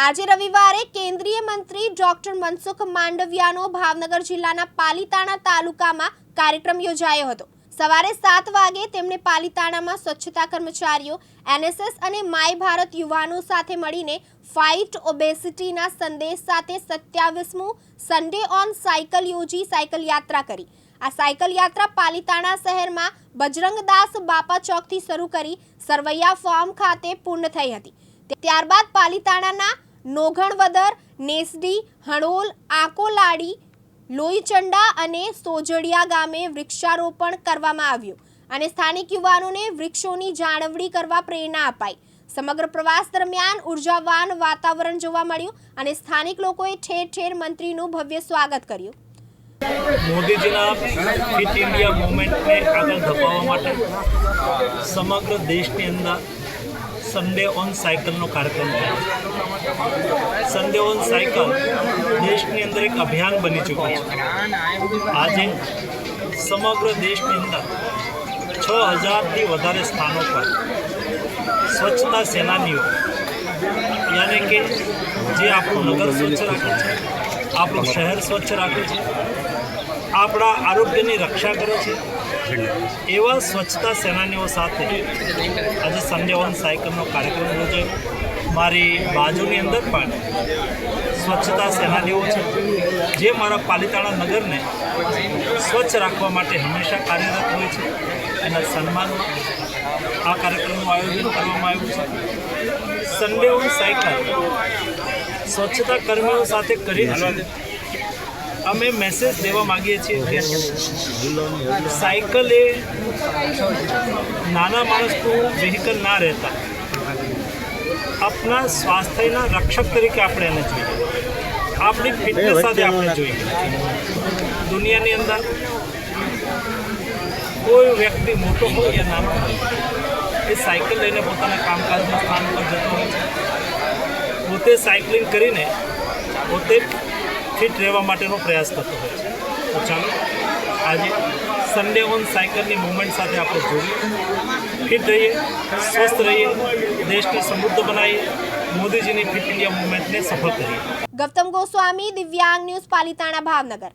આજે રવિવારે કેન્દ્રીય મંત્રી ડોક્ટર મનસુખ માંડવિયાનો ભાવનગર જિલ્લાના પાલીતાણા તાલુકામાં કાર્યક્રમ યોજાયો હતો. સવારે સાત વાગે તેમણે પાલીતાણામાં સ્વચ્છતા કર્મચારીઓ, એનએસએસ અને માય ભારત યુવાનો સાથે મળીને ફાઇટ ઓબેસિટીના સંદેશ સાથે સત્યાવીસમું સન્ડે ઓન સાયકલ યોજી સાયકલ યાત્રા કરી. આ સાયકલ યાત્રા પાલીતાણા શહેરમાં બજરંગદાસ બાપા ચોકથી શરૂ કરી સરવૈયા ફાર્મ ખાતે પૂર્ણ થઈ હતી. ત્યારબાદ પાલીતાણાના નોઘણવદર, નેસડી, હણોલ, આકોલાડી, લોહીચંડા અને સોજડિયા ગામે વૃક્ષારોપણ કરવામાં આવ્યું અને સ્થાનિક યુવાનોને વૃક્ષોની જાળવણી કરવા પ્રેરણા અપાઈ. સમગ્ર પ્રવાસ દરમિયાન ઉર્જાવાન વાતાવરણ જોવા મળ્યું અને સ્થાનિક લોકોએ ઠેર ઠેર મંત્રીનું ભવ્ય સ્વાગત કર્યું. મોદીજીના ફિટ ઇન્ડિયા મુવમેન્ટને આગળ ધપાવવા માટે સમગ્ર દેશની અંદર સન્ડે ઓન સાયકલનો કાર્યક્રમ થયો સન્ડે ઓન સાયકલ દેશની અંદર એક અભિયાન બની ચૂક્યું છે. આજે સમગ્ર દેશની અંદર છ હજારથી વધારે સ્થાનો પર સ્વચ્છતા સેનાનીઓ, યાની કે જે આપણું નગર સ્વચ્છ રાખે છે, આપણું શહેર સ્વચ્છ રાખે છે, આપણા આરોગ્યની રક્ષા કરે છે એવા સ્વચ્છતા સેનાનીઓ સાથે આજે ઓન સાયકલનો કાર્યક્રમ યોજાયો. મારી બાજુની અંદર પણ સ્વચ્છતા સેનાનીઓ છે, જે મારા પાલિતાણા નગરને સ્વચ્છ રાખવા માટે હંમેશા કાર્યરત હોય છે. એના સન્માનમાં આ કાર્યક્રમનું આયોજન કરવામાં આવ્યું છે. સન્ડે ઓન સાયકલ સ્વચ્છતા કર્મીઓ સાથે કરીને અમે મેસેજ દેવા માંગીએ છીએ કે સાયકલ એ નાના માણસનું વ્હીકલ ના રહેતા. આપણા સ્વાસ્થ્યના રક્ષક તરીકે આપણે એને જોઈએ. આપણી ફિટનેસ સાથે આપણે જોઈએ. દુનિયાની અંદર કોઈ વ્યક્તિ મોટો હોય યા નાનો હોય, એ સાયકલ લઈને પોતાના કામકાજના સ્થાન પર જતો હોય છે. પોતે સાયકલિંગ કરીને પોતે ફિટ રહેવા માટેનો પ્રયાસ કરતો હોય છે. તો ચાલો, આજે સન્ડે ઓન સાયકલની મુવમેન્ટ સાથે આપણે જોઈએ. ફિટ રહીએ, સ્વસ્થ રહીએ, દેશને સમૃદ્ધ બનાવીએ, મોદીજીની ફિટ ઇન્ડિયા મુવમેન્ટને સફળ કરીએ. ગૌતમ ગોસ્વામી, દિવ્યાંગ ન્યૂઝ પાલિતાણા, ભાવનગર.